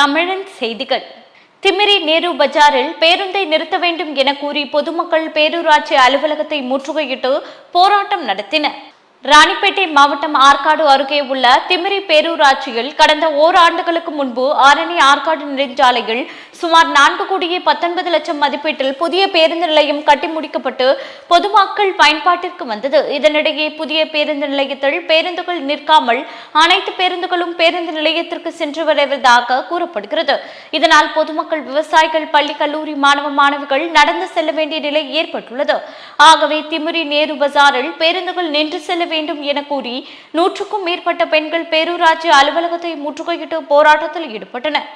தமிழன் செய்திகள். திமிரி நேரு பஜாரில் பேருந்தை நிறுத்த வேண்டும் என கூறி பொதுமக்கள் பேரூராட்சி அலுவலகத்தை முற்றுகையிட்டு போராட்டம் நடத்தினர். ராணிப்பேட்டை மாவட்டம் ஆற்காடு அருகே உள்ள திமிரி பேரூராட்சியில் கடந்த ஓராண்டுகளுக்கு முன்பு ஆரணி ஆற்காடு நெடுஞ்சாலையில் சுமார் நான்கு கோடியே பத்தொன்பது லட்சம் மதிப்பீட்டில் புதிய பேருந்து நிலையம் கட்டி முடிக்கப்பட்டு பொதுமக்கள் பயன்பாட்டிற்கு வந்தது. இதனிடையே புதிய பேருந்து நிலையத்தில் பேருந்துகள் நிற்காமல் அனைத்து பேருந்துகளும் பேருந்து நிலையத்திற்கு சென்று வருவதாக கூறப்படுகிறது. இதனால் பொதுமக்கள் விவசாயிகள் பள்ளி கல்லூரி மாணவ மாணவிகள் நடந்து செல்ல வேண்டிய நிலை ஏற்பட்டுள்ளது. ஆகவே திமிரி நேரு பஜாரில் பேருந்துகள் நின்று செல்ல வேண்டும் என கூறி நூற்றுக்கும் மேற்பட்ட பெண்கள் பேரூராட்சி அலுவலகத்தை முற்றுகையிட்டு போராட்டத்தில் ஈடுபட்டனர்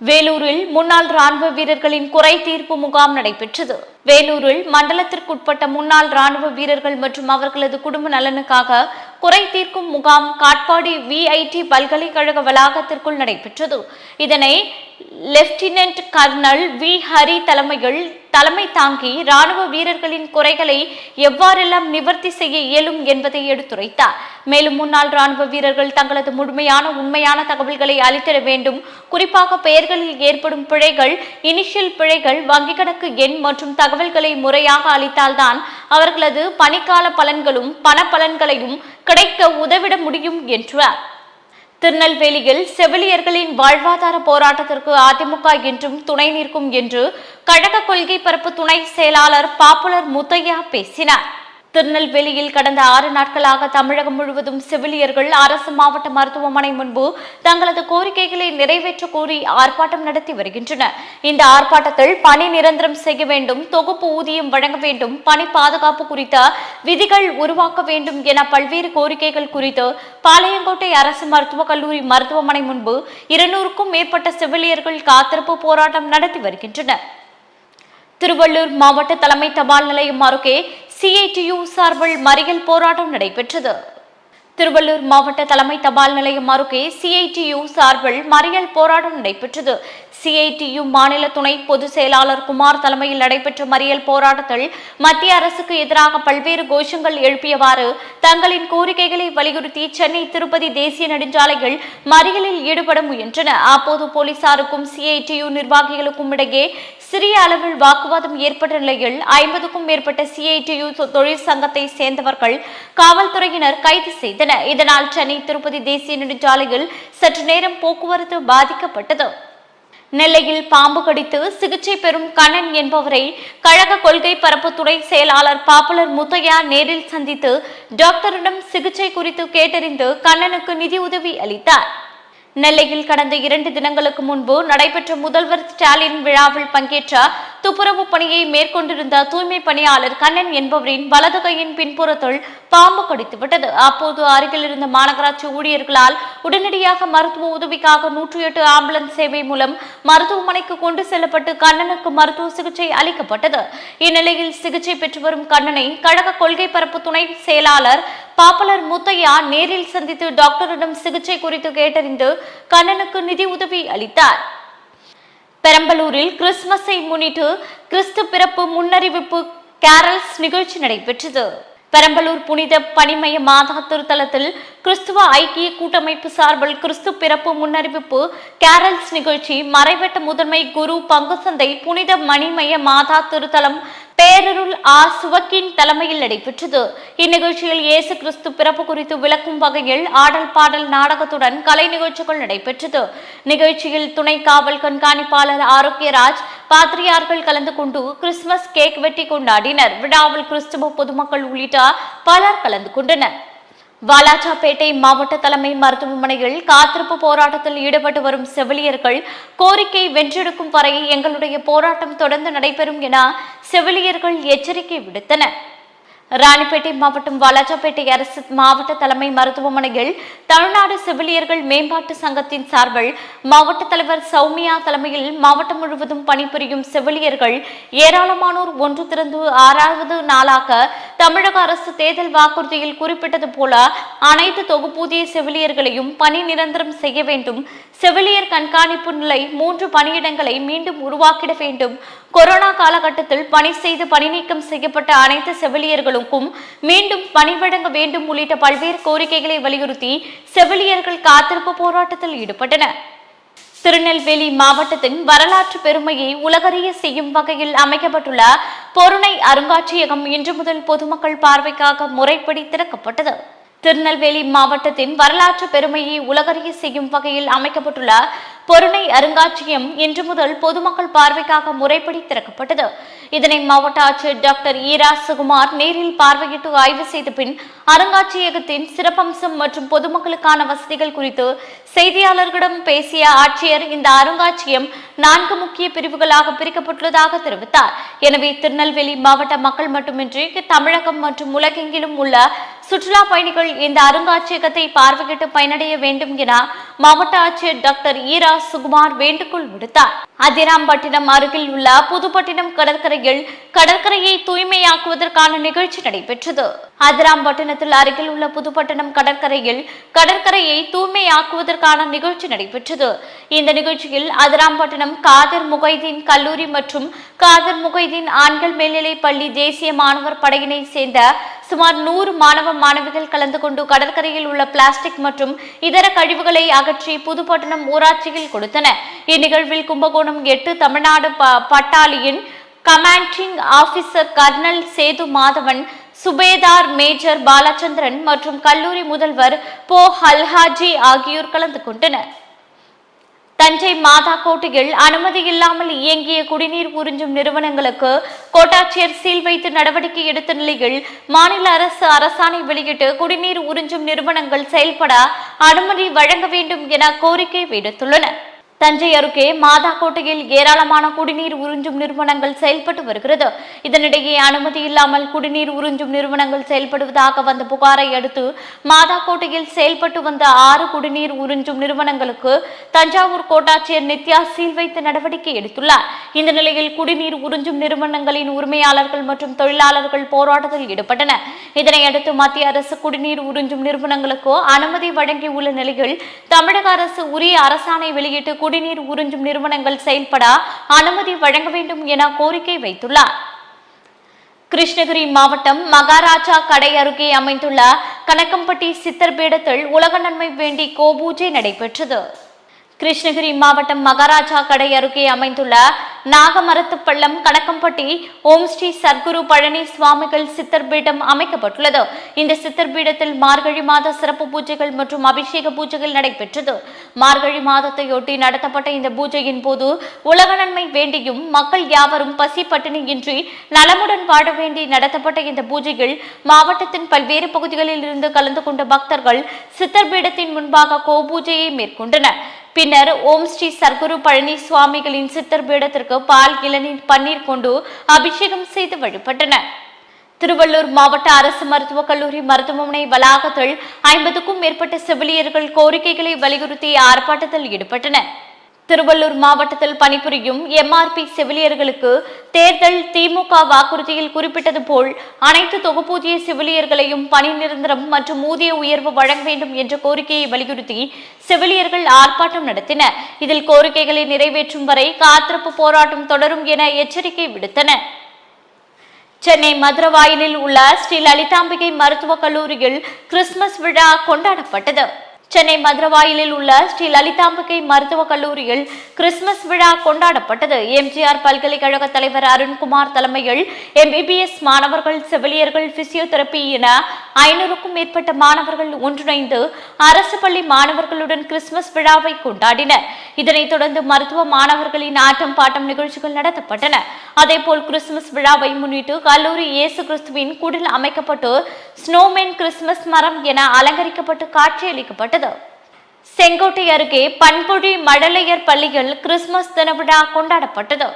வேலூரில் முன்னாள் ராணுவ வீரர்களின் குறை தீர்ப்பு முகாம் நடைபெற்றது. வேலூரில் மண்டலத்திற்குட்பட்ட முன்னாள் ராணுவ வீரர்கள் மற்றும் அவர்களது குடும்ப நலனுக்காக குறை தீர்க்கும் முகாம் காட்பாடி விஐடி பல்கலைக்கழக வளாகத்திற்குள் நடைபெற்றது. இதனை லெப்டினன்ட் கர்னல் வி. ஹரி தலைமையில் தலைமை தாங்கி ராணுவ வீரர்களின் குறைகளை எவ்வாறெல்லாம் நிவர்த்தி செய்ய இயலும் என்பதை எடுத்துரைத்தார். மேலும் முன்னாள் ராணுவ வீரர்கள் தங்களது முழுமையான உண்மையான தகவல்களை அளித்திட வேண்டும். குறிப்பாக பெயர்களில் ஏற்படும் பிழைகள் இனிஷியல் பிழைகள் வங்கிக் கணக்கு எண் மற்றும் தகவல்களை முறையாக அளித்தால்தான் அவர்களது பணிக்கால பலன்களும் பண பலன்களையும் கிடைக்க உதவிட முடியும் என்றார். திருநெல்வேலியில் செவிலியர்களின் வாழ்வாதார போராட்டத்திற்கு அதிமுக என்றும் துணை நிற்கும் என்று கழக கொள்கை பரப்பு துணை செயலாளர் பாப்புலர் முத்தையா பேசினார். திருநெல்வேலியில் கடந்த ஆறு நாட்களாக தமிழகம் முழுவதும் செவிலியர்கள் அரசு மாவட்ட மருத்துவமனை முன்பு தங்களது கோரிக்கைகளை நிறைவேற்ற கோரி ஆர்ப்பாட்டம் நடத்தி வருகின்றனர் இந்த ஆர்ப்பாட்டத்தில் பணி நிரந்தரம் செய்ய வேண்டும் தொகுப்பு ஊதியம் வழங்க வேண்டும் பணி பாதுகாப்பு குறித்த விதிகள் உருவாக்க வேண்டும் என பல்வேறு கோரிக்கைகள் குறித்து பாளையங்கோட்டை அரசு மருத்துவக் கல்லூரி மருத்துவமனை முன்பு இருநூறுக்கும் மேற்பட்ட செவிலியர்கள் காத்திருப்பு போராட்டம் நடத்தி வருகின்றனர். திருவள்ளூர் மாவட்ட தலைமை தபால் நிலையம் அருகே சிஐடியு சார்பில் மறியல் போராட்டம் நடைபெற்றது. திருவள்ளூர் மாவட்ட தலைமை தபால் நிலையம் அருகே சிஐடியு சார்பில் மறியல் போராட்டம் நடைபெற்றது. சிஐடியு மாநில துணை பொதுச் செயலாளர் குமார் தலைமையில் நடைபெற்ற மறியல் போராட்டத்தில் மத்திய அரசுக்கு எதிராக பல்வேறு கோஷங்கள் எழுப்பியவாறு தங்களின் கோரிக்கைகளை வலியுறுத்தி சென்னை திருப்பதி தேசிய நெடுஞ்சாலைகள் மறியலில் ஈடுபட முயன்றன அப்போது போலீசாருக்கும் சிஐடியு நிர்வாகிகளுக்கும் இடையே சிறிய அளவில் வாக்குவாதம் ஏற்பட்ட நிலையில் ஐம்பதுக்கும் மேற்பட்ட சிஐடியு தொழிற்சங்கத்தை சேர்ந்தவர்கள் காவல்துறையினர் கைது செய்தனர். இதனால் சென்னை திருப்பதி தேசிய நெடுஞ்சாலையில் சற்று நேரம் போக்குவரத்து பாதிக்கப்பட்டது. நெல்லையில் பாம்பு கடித்து சிகிச்சை பெறும் கண்ணன் என்பவரை கழக கொள்கை பரப்புத்துறை செயலாளர் பாப்புலர் முத்தையா நேரில் சந்தித்து டாக்டரிடம் சிகிச்சை குறித்து கேட்டறிந்து கண்ணனுக்கு நிதி உதவி அளித்தார். நெல்லையில் கடந்த இரண்டு தினங்களுக்கு முன்பு நடைபெற்ற முதல்வர் ஸ்டாலின் விழாவில் பங்கேற்ற துப்புரவு பணியை மேற்கொண்டிருந்த தூய்மை பணியாளர் கண்ணன் என்பவரின் வலது கையின் பின்புறத்தில் பாம்பு கடித்துவிட்டது. அப்போது அருகில் இருந்த மாநகராட்சி ஊழியர்களால் உடனடியாக மருத்துவ உதவிக்காக நூற்றி எட்டு ஆம்புலன்ஸ் சேவை மூலம் மருத்துவமனைக்கு கொண்டு செல்லப்பட்டு கண்ணனுக்கு மருத்துவ சிகிச்சை அளிக்கப்பட்டது. இந்நிலையில் சிகிச்சை பெற்று வரும் கண்ணனை கழக கொள்கை பரப்பு துணை செயலாளர் பாப்புலர் முத்தையா நேரில் சந்தித்து டாக்டரிடம் சிகிச்சை குறித்து கேட்டறிந்து கண்ணனுக்கு நிதி உதவி அளித்தார். பெரம்பலூரில் கிறிஸ்துமஸை முன்னிட்டு கிறிஸ்து பிறப்பு முன்னறிவிப்பு கேரல்ஸ் நிகழ்ச்சி நடைபெற்றது. பெரம்பலூர் புனித பணிமய மாதா திருத்தலத்தில் கிறிஸ்துவ ஐக்கிய கூட்டமைப்பு சார்பில் கிறிஸ்து பிறப்பு முன்னறிவிப்பு கேரல்ஸ் நிகழ்ச்சி மறைவெட்ட முதன்மை குரு பங்குசந்தை புனித மணிமய மாதா திருத்தலம் பேரருள் ஆ சுவக்கின் தலைமையில் நடைபெற்றது. இந்நிகழ்ச்சியில் இயேசு கிறிஸ்து பிறப்பு குறித்து விளக்கும் வகையில் ஆடல் பாடல் நாடகத்துடன் கலை நிகழ்ச்சிகள் நடைபெற்றது. நிகழ்ச்சியில் துணை காவல் கண்காணிப்பாளர் ஆரோக்கியராஜ் பாத்திரியார்கள் கலந்து கொண்டு கிறிஸ்துமஸ் கேக் வெட்டி கொண்டாடினர். விழாவில் கிறிஸ்துவ பொதுமக்கள் உள்ளிட்ட பலர் கலந்து கொண்டனர். வாலாஜாபேட்டை மாவட்ட தலைமை மருத்துவமனையில் காத்திருப்பு போராட்டத்தில் ஈடுபட்டு வரும் செவிலியர்கள் கோரிக்கை வென்றெடுக்கும் வரை எங்களுடைய போராட்டம் தொடர்ந்து நடைபெறும் என செவிலியர்கள் எச்சரிக்கை விடுத்தனர். ராணிப்பேட்டை மாவட்டம் வாலாஜாப்பேட்டை அரசு மாவட்ட தலைமை மருத்துவமனையில் தமிழ்நாடு செவிலியர்கள் மேம்பாட்டு சங்கத்தின் சார்பில் மாவட்ட தலைவர் சௌமியா தலைமையில் மாவட்டம் முழுவதும் பணிபுரியும் செவிலியர்கள் ஏராளமானோர் ஒன்று திறந்து ஆறாவது நாளாக தமிழக அரசு தேர்தல் வாக்குறுதியில் குறிப்பிட்டது போல அனைத்து தொகுப்பூதிய செவிலியர்களையும் பணி நிரந்தரம் செய்ய வேண்டும். செவிலியர் கண்காணிப்பு நிலை மூன்று பணியிடங்களை மீண்டும் உருவாக்கிட வேண்டும். கொரோனா காலகட்டத்தில் பணி செய்து பணி நீக்கம் செய்யப்பட்ட அனைத்து செவிலியர்களுக்கும் மீண்டும் பணி வழங்க வேண்டும் உள்ளிட்ட பல்வேறு கோரிக்கைகளை வலியுறுத்தி செவிலியர்கள் காத்திருப்பு போராட்டத்தில் ஈடுபட்டனர். திருநெல்வேலி மாவட்டத்தின் வரலாற்று பெருமையை உலகறிய செய்யும் வகையில் அமைக்கப்பட்டுள்ள பொருணை அருங்காட்சியகம் இன்று முதல் பொதுமக்கள் பார்வைக்காக முறைப்படி திறக்கப்பட்டது. திருநெல்வேலி மாவட்டத்தின் வரலாற்று பெருமையை உலகறிய செய்யும் வகையில் அமைக்கப்பட்டுள்ள பொருணை அருங்காட்சியகம் இன்று முதல் பொதுமக்கள் பார்வைக்காக முறைப்படி திறக்கப்பட்டது. இதனை மாவட்ட ஆட்சியர் டாக்டர் ஈரா சுகுமார் நேரில் பார்வையிட்டு ஆய்வு செய்த பின் அருங்காட்சியகத்தின் சிறப்பம்சம் மற்றும் பொதுமக்களுக்கான வசதிகள் குறித்து செய்தியாளர்களிடம் பேசிய ஆட்சியர் இந்த அருங்காட்சியகம் நான்கு முக்கிய பிரிவுகளாக பிரிக்கப்பட்டுள்ளதாக தெரிவித்தார். எனவே திருநெல்வேலி மாவட்ட மக்கள் மட்டுமின்றி தமிழகம் மற்றும் உலகெங்கிலும் உள்ள சுற்றுலா பயணிகள் இந்த அருங்காட்சியகத்தை பார்வையிட்டு பயனடைய வேண்டும் என மாவட்ட ஆட்சியர் டாக்டர் ஈரா சுகுமார் வேண்டுகோள் விடுத்தார். அதிராம்பட்டினம் அருகில் உள்ள புதுப்பட்டினம் கடற்கரையில் கடற்கரையை தூய்மையாக்குவதற்கான நிகழ்ச்சி நடைபெற்றது. அதிராம்பட்டினத்தில் அருகில் உள்ள புதுப்பட்டினம் கடற்கரையில் கடற்கரையை தூய்மையாக்குவதற்கான நிகழ்ச்சி நடைபெற்றது. இந்த நிகழ்ச்சியில் அதிராம்பட்டினம் காதர் முகைதீன் கல்லூரி மற்றும் காதர் முகைதீன் ஆண்கள் மேல்நிலைப் பள்ளி தேசிய மாணவர் படையினை சேர்ந்த சுமார் நூறு மாணவ மாணவிகள் கலந்து கொண்டு கடற்கரையில் உள்ள பிளாஸ்டிக் மற்றும் இதர கழிவுகளை அகற்றி புதுப்பட்டினம் ஊராட்சியில் கொடுத்தனர் இந்நிகழ்வில் கும்பகோணம் எட்டு தமிழ்நாடு ப- பட்டாலியின் commanding officer colonel Sethu Madhavan சுபேதார் மேஜர் பாலச்சந்திரன் மற்றும் கல்லூரி முதல்வர் போ ஹல்ஹாஜி ஆகியோர் கலந்து கொண்டனர். தஞ்சை மாதா கோட்டையில் அனுமதி இல்லாமல் இயங்கிய குடிநீர் உறிஞ்சும் நிறுவனங்களுக்கு கோட்டாட்சியர் சீல் வைத்து நடவடிக்கை எடுத்த நிலையில் மாநில அரசு அரசாணை வெளியிட்டு குடிநீர் உறிஞ்சும் நிறுவனங்கள் செயல்பட அனுமதி வழங்க வேண்டும் என கோரிக்கை விடுத்துள்ளனர் தஞ்சை அருகே மாதா கோட்டையில் ஏராளமான குடிநீர் உறிஞ்சும் நிறுவனங்கள் செயல்பட்டு வருகிறது. இதனிடையே அனுமதி இல்லாமல் குடிநீர் உறிஞ்சும் நிறுவனங்கள் செயல்படுவதாக வந்த புகாரை அடுத்து மாதா கோட்டையில் செயல்பட்டு வந்த ஆறு குடிநீர் உறிஞ்சும் நிறுவனங்களுக்கு தஞ்சாவூர் கோட்டாட்சியர் நித்யா சீல் வைத்து நடவடிக்கை எடுத்துள்ளார். இந்த நிலையில் குடிநீர் உறிஞ்சும் நிறுவனங்களின் உரிமையாளர்கள் மற்றும் தொழிலாளர்கள் போராட்டத்தில் ஈடுபட்டனர். இதனையடுத்து மத்திய அரசு குடிநீர் உறிஞ்சும் நிறுவனங்களுக்கு அனுமதி வழங்கியுள்ள நிலையில் தமிழக அரசு உரிய அரசாணை வெளியிட்டு குடிநீர் உறிஞ்சும் நிறுவனங்கள் செயல்பட அனுமதி வழங்க வேண்டும் என கோரிக்கை வைத்துள்ளார். கிருஷ்ணகிரி மாவட்டம் மகாராஜா கடை அருகே அமைந்துள்ள கணக்கம்பட்டி சித்தர் பீடத்தில் உலக நன்மை வேண்டி கோபூஜை நடைபெற்றது. கிருஷ்ணகிரி மாவட்டம் மகாராஜா கடை அருகே அமைந்துள்ள நாகமரத்துப்பள்ளம் கணக்கம்பட்டி ஓம் ஸ்ரீ சர்க்குரு பழனி சுவாமிகள் சித்தர் பீடம் அமைக்கப்பட்டுள்ளது. இந்த சித்தர் பீடத்தில் மார்கழி மாத சிறப்பு பூஜைகள் மற்றும் அபிஷேக பூஜைகள் நடைபெற்றது. மார்கழி மாதத்தையொட்டி நடத்தப்பட்ட இந்த பூஜையின் போது உலக நன்மை வேண்டியும் மக்கள் யாவரும் பசி பட்டினியின்றி நலமுடன் வாழ வேண்டி நடத்தப்பட்ட இந்த பூஜையில் மாவட்டத்தின் பல்வேறு பகுதிகளில் இருந்து கலந்து கொண்ட பக்தர்கள் சித்தர் பீடத்தின் முன்பாக கோபூஜையை மேற்கொண்டனர். பின்னர் ஓம் ஸ்ரீ சர்க்குரு பழனி சுவாமிகளின் சித்தர் பீடத்திற்கு பால் இளநீர் பன்னீர் கொண்டு அபிஷேகம் செய்து வழிபட்டனர் திருவள்ளூர் மாவட்ட அரசு மருத்துவக் கல்லூரி மருத்துவமனை வளாகத்தில் ஐம்பதுக்கும் மேற்பட்ட செவிலியர்கள் கோரிக்கைகளை வலியுறுத்தி ஆர்ப்பாட்டத்தில் ஈடுபட்டனர். திருவள்ளூர் மாவட்டத்தில் பணிபுரியும் எம்ஆர்பி செவிலியர்களுக்கு தேர்தல் திமுக வாக்குறுதியில் குறிப்பிட்டது போல் அனைத்து தொகுப்பூதிய செவிலியர்களையும் பணி நிரந்தரம் மற்றும் ஊதிய உயர்வு வழங்க வேண்டும் என்ற கோரிக்கையை வலியுறுத்தி செவிலியர்கள் ஆர்ப்பாட்டம் நடத்தினர். இதில் கோரிக்கைகளை நிறைவேற்றும் வரை காத்திருப்பு போராட்டம் தொடரும் என எச்சரிக்கை விடுத்தனர் சென்னை மதுரவாயிலில் உள்ள ஸ்ரீ லலிதாம்பிகை மருத்துவக் கல்லூரியில் கிறிஸ்துமஸ் விழா கொண்டாடப்பட்டது. சென்னை மதுரவாயிலில் உள்ள ஸ்ரீ லலிதாம்பிகை மருத்துவக் கல்லூரியில் கிறிஸ்துமஸ் விழா கொண்டாடப்பட்டது. எம்ஜிஆர் பல்கலைக்கழக தலைவர் அருண்குமார் தலைமையில் எம்பிபிஎஸ் மாணவர்கள் செவிலியர்கள் பிசியோதெரபி என ஐநூறுக்கும் மேற்பட்ட மாணவர்கள் ஒன்றிணைந்து அரசு பள்ளி மாணவர்களுடன் கிறிஸ்துமஸ் விழாவை கொண்டாடினர். இதனைத் தொடர்ந்து மருத்துவ மாணவர்களின் ஆட்டம் பாட்டம் நிகழ்ச்சிகள் நடத்தப்பட்டன. அதேபோல் கிறிஸ்துமஸ் விழாவை முன்னிட்டு கல்லூரி இயேசு கிறிஸ்துவின் குடில் அமைக்கப்பட்டு ஸ்னோமேன் கிறிஸ்துமஸ் மரம் என அலங்கரிக்கப்பட்டு காட்சியளிக்கப்பட்டது. செங்கோட்டை அருகே பண்புழி மழலையர் பள்ளியில் கிறிஸ்துமஸ் தின விழா கொண்டாடப்பட்டது.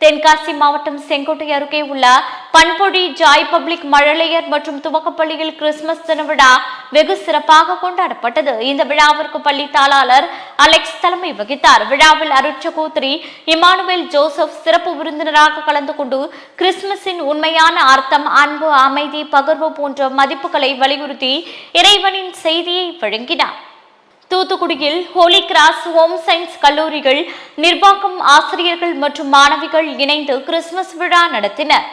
தென்காசி மாவட்டம் செங்கோட்டை அருகே உள்ள பண்பொடி ஜாய் பப்ளிக் மழலையர் மற்றும் துவக்கப்பள்ளியில் கிறிஸ்துமஸ் தின விழா வெகு சிறப்பாக கொண்டாடப்பட்டது. இந்த விழாவிற்கு பள்ளி தாளாளர் அலெக்ஸ் தலைமை வகித்தார். விழாவில் அருட்சகோத்ரி இமானுவேல் ஜோசப் சிறப்பு விருந்தினராக கலந்து கொண்டு கிறிஸ்துமஸின் உண்மையான அர்த்தம் அன்பு அமைதி பகிர்வு போன்ற மதிப்புகளை வலியுறுத்தி இறைவனின் செய்தியை வழங்கினார். தூத்துக்குடியில் ஹோலி கிராஸ் ஹோம் சயின்ஸ் கல்லூரிகள் நிர்வாகம் ஆசிரியர்கள் மற்றும் மாணவிகள் இணைந்து கிறிஸ்துமஸ் விழா நடத்தினர்.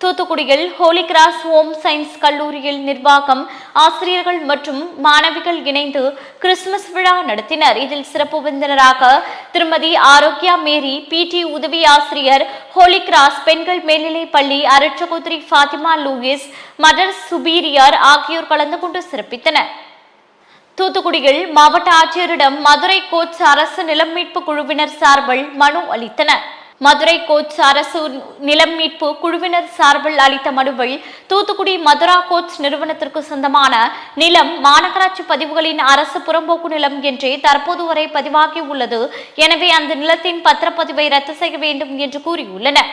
தூத்துக்குடியில் ஹோலி கிராஸ் ஹோம் சயின்ஸ் கல்லூரியில் நிர்வாகம் ஆசிரியர்கள் மற்றும் மாணவிகள் இணைந்து கிறிஸ்துமஸ் விழா நடத்தினர். இதில் சிறப்பு விருந்தினராக திருமதி ஆரோக்கியா மேரி பிடி உதவி ஆசிரியர் ஹோலி கிராஸ் பெண்கள் மேல்நிலை பள்ளி அரட்சகோத்திரி ஃபாத்திமா லூயிஸ் மதர் சுபீரியர் ஆகியோர் கலந்து கொண்டு சிறப்பித்தனர். தூத்துக்குடியில் மாவட்ட ஆட்சியரிடம் மதுரை கோச் அரசு நிலம் மீட்பு குழுவினர் சார்பில் மனு அளித்தனர். மதுரை கோச் அரசு நிலம் மீட்பு குழுவினர் சார்பில் அளித்த மனுவில் தூத்துக்குடி மதுரா கோச் நிறுவனத்திற்கு சொந்தமான நிலம் மாநகராட்சி பதிவுகளின் அரசு புறம்போக்கு நிலம் என்றே தற்போது வரை பதிவாகி உள்ளது எனவே அந்த நிலத்தின் பத்திரப்பதிவை ரத்து செய்ய வேண்டும் என்று கூறியுள்ளனர்.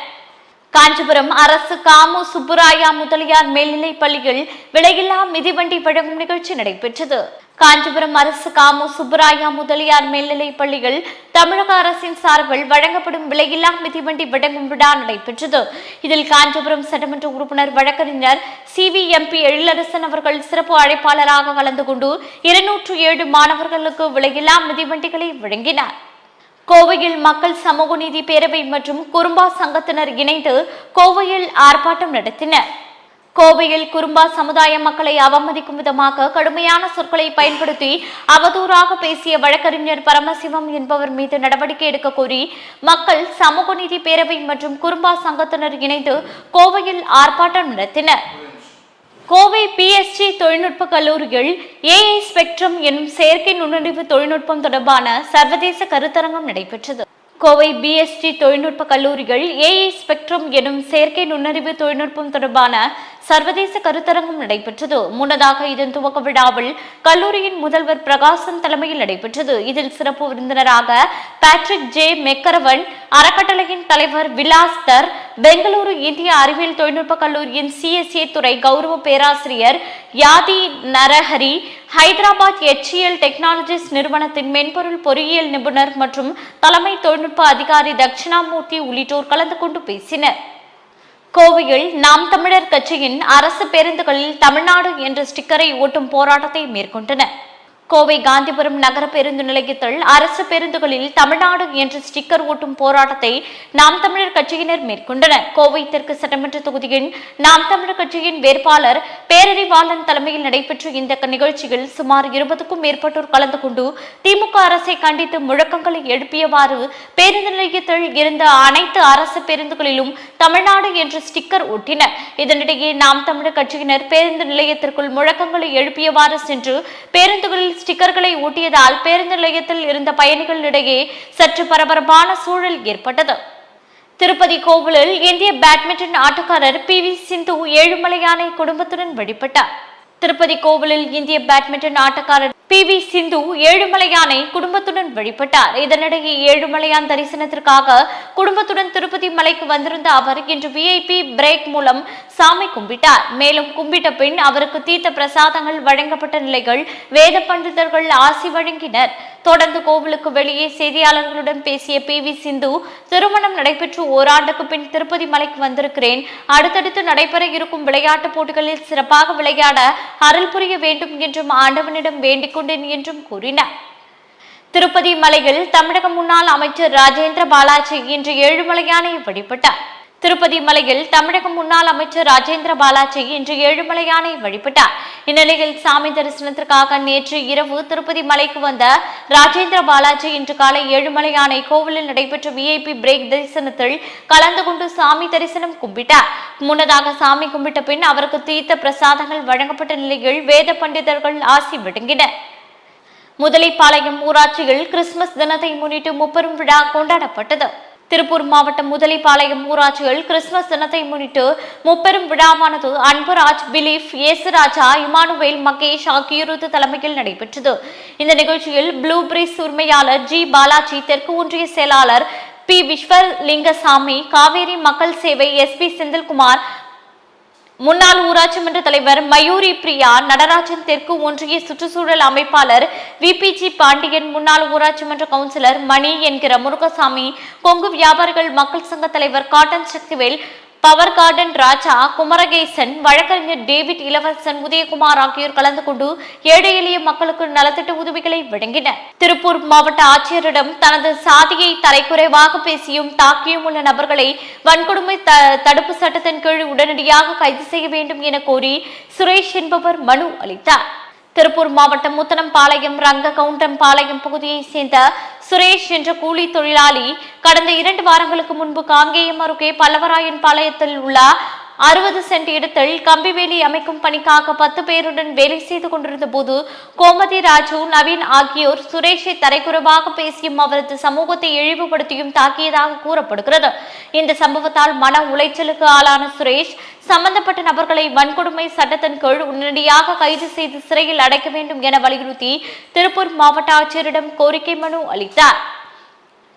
காஞ்சிபுரம் அரசு காமு சுப்புராயா முதலியார் மேல்நிலைப் பள்ளியில் விலையில்லா மிதிவண்டி வழங்கும் நிகழ்ச்சி நடைபெற்றது. காஞ்சிபுரம் அரசு காமு சுப்பராயா முதலியார் மேல்நிலைப் பள்ளியில் தமிழக அரசின் சார்பில் வழங்கப்படும் விலையில்லா மிதிவண்டி வழங்கும் விழா நடைபெற்றது. இதில் காஞ்சிபுரம் சட்டமன்ற உறுப்பினர் வழக்கறிஞர் சி வி எம்பி எழிலரசன் அவர்கள் சிறப்பு அழைப்பாளராக கலந்து கொண்டு இருநூற்று ஏழு மாணவர்களுக்கு விலையில்லா மிதிவண்டிகளை வழங்கினார். கோவையில் மக்கள் சமூக நீதி பேரவை மற்றும் குறும்பா சங்கத்தினர் இணைந்து கோவையில் ஆர்ப்பாட்டம் நடத்தினர். கோவையில் குறும்பா சமுதாய மக்களை அவமதிக்கும் விதமாக கடுமையான சொற்களை பயன்படுத்தி அவதூறாக பேசிய வழக்கறிஞர் பரமசிவம் என்பவர் மீது நடவடிக்கை எடுக்க கோரி மக்கள் சமூக நீதி பேரவை மற்றும் குறும்பா சங்கத்தினர் இணைந்து கோவையில் ஆர்ப்பாட்டம் நடத்தினர். கோவை பிஎஸ்டி தொழில்நுட்ப கல்லூரியில் ஏஐ ஸ்பெக்ட்ரம் எனும் செயற்கை நுண்ணறிவு தொழில்நுட்பம் தொடர்பான சர்வதேச கருத்தரங்கம் நடைபெற்றது. கோவை பிஎஸ்டி தொழில்நுட்ப கல்லூரிகள் ஏஐ ஸ்பெக்ட்ரம் எனும் செயற்கை நுண்ணறிவு தொழில்நுட்பம் தொடர்பான சர்வதேச கருத்தரங்கம் நடைபெற்றது. முன்னதாக இதன் துவக்க விழாவில் கல்லூரியின் முதல்வர் பிரகாசன் தலைமையில் நடைபெற்றது. இதில் சிறப்பு விருந்தினராக பேட்ரிக் ஜே மெக்கரவன் அறக்கட்டளையின் தலைவர் விலாஸ்தர் பெங்களூரு இந்திய அறிவியல் தொழில்நுட்ப கல்லூரியின் சிஎஸ்ஏ துறை கௌரவ பேராசிரியர் யாதி நரஹரி ஹைதராபாத் எச்சிஎல் டெக்னாலஜிஸ் நிறுவனத்தின் மென்பொருள் பொறியியல் நிபுணர் மற்றும் தலைமை தொழில்நுட்ப அதிகாரி தட்சிணாமூர்த்தி உள்ளிட்டோர் கலந்து கொண்டு பேசினர். கோவையில் நாம் தமிழர் கட்சியின் அரசு பேருந்துகளில் தமிழ்நாடு என்ற ஸ்டிக்கரை ஓட்டும் போராட்டத்தை மேற்கொண்டனர் கோவை காந்திபுரம் நகர பேருந்து நிலையத்தில் அரசு பேருந்துகளில் தமிழ்நாடு என்ற ஸ்டிக்கர் ஓட்டும் போராட்டத்தை நாம் தமிழர் கட்சியினர் மேற்கொண்டனர். கோவை தெற்கு சட்டமன்ற தொகுதியின் நாம் தமிழர் கட்சியின் வேட்பாளர் பேரறிவாளன் தலைமையில் நடைபெற்ற இந்த நிகழ்ச்சியில் சுமார் இருபதுக்கும் மேற்பட்டோர் கலந்து கொண்டு திமுக அரசை கண்டித்து முழக்கங்களை எழுப்பியவாறு பேருந்து நிலையத்தில் இருந்த அனைத்து அரசு பேருந்துகளிலும் தமிழ்நாடு என்ற ஸ்டிக்கர் ஒட்டினர். இதனிடையே நாம் தமிழர் கட்சியினர் பேருந்து நிலையத்திற்குள் முழக்கங்களை எழுப்பியவாறு சென்று பேருந்துகளில் ஸ்டிக்கர்களை ஒட்டியதால் பேருந்து நிலையத்தில் இருந்த பயணிகளிடையே சற்று பரபரப்பான சூழல் ஏற்பட்டது. திருப்பதி கோவிலில் இந்திய பேட்மிண்டன் ஆட்டக்காரர் பி வி சிந்து ஏழுமலையானை குடும்பத்துடன் வழிபட்டார் திருப்பதி கோவிலில் இந்திய பேட்மிண்டன் ஆட்டக்காரர் பி வி சிந்து ஏழுமலையானை குடும்பத்துடன் வழிபட்டார். இதனிடையே ஏழுமலையான் தரிசனத்திற்காக குடும்பத்துடன் திருப்பதி மலைக்கு வந்திருந்த அவர் இன்று விஐபி பிரேக் மூலம் சாமி கும்பிட்டார். மேலும் கும்பிட்ட பின் அவருக்கு தீர்த்த பிரசாதங்கள் வழங்கப்பட்ட நிலைகள் வேத பண்டிதர்கள் ஆசி வழங்கினர். தொடர்ந்து கோவிலுக்கு வெளியே செய்தியாளர்களுடன் பேசிய பி வி சிந்து திருமணம் நடைபெற்று ஓராண்டுக்கு பின் திருப்பதி மலைக்கு வந்திருக்கிறேன். அடுத்தடுத்து நடைபெற இருக்கும் விளையாட்டுப் போட்டிகளில் சிறப்பாக விளையாட அருள் புரிய வேண்டும் என்றும் ஆண்டவனிடம் வேண்டிக் கொண்டேன் என்றும் கூறினார். திருப்பதி மலையில் தமிழக முன்னாள் அமைச்சர் ராஜேந்திர பாலாஜி இன்று ஏழுமலையானை வழிபட்டார். திருப்பதி மலையில் தமிழக முன்னாள் அமைச்சர் ராஜேந்திர பாலாஜி இன்று ஏழுமலையானை வழிபட்டார். இந்நிலையில் சாமி தரிசனத்திற்காக நேற்று இரவு திருப்பதி மலைக்கு வந்த ராஜேந்திர பாலாஜி இன்று காலை ஏழுமலையானை கோவிலில் நடைபெற்ற விஐபி பிரேக் தரிசனத்தில் கலந்து கொண்டு சாமி தரிசனம் கும்பிட்டார். முன்னதாக சாமி கும்பிட்ட பின் அவருக்கு தீர்த்த பிரசாதங்கள் வழங்கப்பட்ட நிலையில் வேத பண்டிதர்கள் ஆசி வழங்கினர் முதலைப்பாளையம் ஊராட்சியில் கிறிஸ்துமஸ் தினத்தை முன்னிட்டு முப்பெரும் விழா கொண்டாடப்பட்டது. திருப்பூர் மாவட்டம் முதலிப்பாளையம் ஊராட்சியில் கிறிஸ்துமஸ் தினத்தை முன்னிட்டு முப்பெரும் விழாவானது அன்புராஜ் பிலீஃப் ஏசுராஜா இமானுவேல் மகேஷ் ஆகியோரது தலைமையில் நடைபெற்றது. இந்த நிகழ்ச்சியில் ப்ளூ பிரிஸ் உரிமையாளர் ஜி பாலாஜி தெற்கு ஒன்றிய செயலாளர் பி விஸ்வலிங்கசாமி காவேரி மக்கள் சேவை எஸ் பி செந்தில்குமார் முன்னாள் ஊராட்சி மன்ற தலைவர் மயூரி பிரியா நடராஜன் தெற்கு ஒன்றிய சுற்றுச்சூழல் அமைப்பாளர் விபிஜி பாண்டியன் முன்னாள் ஊராட்சி மன்ற கவுன்சிலர் மணி என்கிற முருகசாமி கொங்கு வியாபாரிகள் மக்கள் சங்க தலைவர் cotton Sakthivel power garden Raja Kumarakesan வழக்கறிஞர் டேவிட் இளவரசன் உதயகுமார் ஆகியோர் கலந்து கொண்டு ஏழை எளிய மக்களுக்கு நலத்திட்ட உதவிகளை வழங்கினர். திருப்பூர் மாவட்ட ஆட்சியரிடம் தனது சாதியை தலைக்குறைவாக பேசியும் தாக்கியும் உள்ள நபர்களை வன்கொடுமை த- தடுப்பு சட்டத்தின் கீழ் உடனடியாக கைது செய்ய வேண்டும் என கோரி சுரேஷ் என்பவர் மனு அளித்தார். திருப்பூர் மாவட்டம் முத்தனம்பாளையம் ரங்க கவுண்டம்பாளையம் பகுதியைச் சேர்ந்த சுரேஷ் என்ற கூலி தொழிலாளி கடந்த இரண்டு வாரங்களுக்கு முன்பு காங்கேயம் அருகே பல்லவராயன் பாளையத்தில் உள்ள அறுபது சென்ட் இடத்தில் கம்பிவேலி அமைக்கும் பணிக்காக பத்து பேருடன் வேலை செய்து கொண்டிருந்த போது கோமதி ராஜு நவீன் ஆகியோர் சுரேஷை தரைக்குறைவாக பேசியும் அவரது சமூகத்தை இழிவுபடுத்தியும் தாக்கியதாக கூறப்படுகிறது. இந்த சம்பவத்தால் மன உளைச்சலுக்கு ஆளான சுரேஷ் சம்பந்தப்பட்ட நபர்களை வன்கொடுமை சட்டத்தின் கீழ் உடனடியாக கைது செய்து சிறையில் அடைக்க வேண்டும் என வலியுறுத்தி திருப்பூர் மாவட்ட ஆட்சியரிடம் கோரிக்கை மனு அளித்தார்.